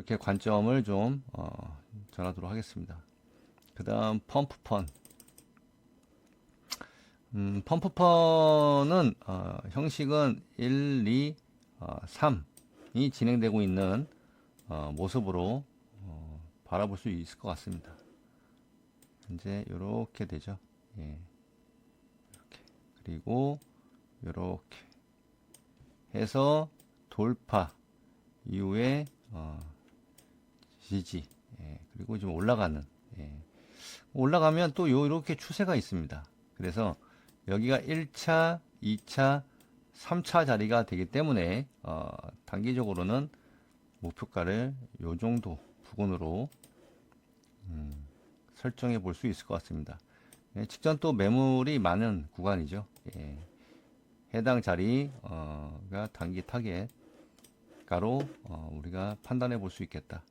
이렇게 관점을 좀 어, 전하도록 하겠습니다. 그 다음 펌프펀. 음, 펌프펀은 어, 형식은 1, 2, 어, 3이 진행되고 있는 어, 모습으로 어, 바라볼 수 있을 것 같습니다. 이제 이렇게 되죠. 예. 이렇게 그리고 이렇게 해서 돌파 이후에 어, 지지 예. 그리고 좀 올라가는 예. 올라가면 또 요- 이렇게 추세가 있습니다. 그래서 여기가 1차, 2차, 3차 자리가 되기 때문에 어, 단기적으로는 목표가를 요 정도 부근으로 음, 설정해 볼 수 있을 것 같습니다. 예, 직전 또 매물이 많은 구간이죠. 예, 해당 자리가 단기 타겟가로 어, 우리가 판단해 볼 수 있겠다.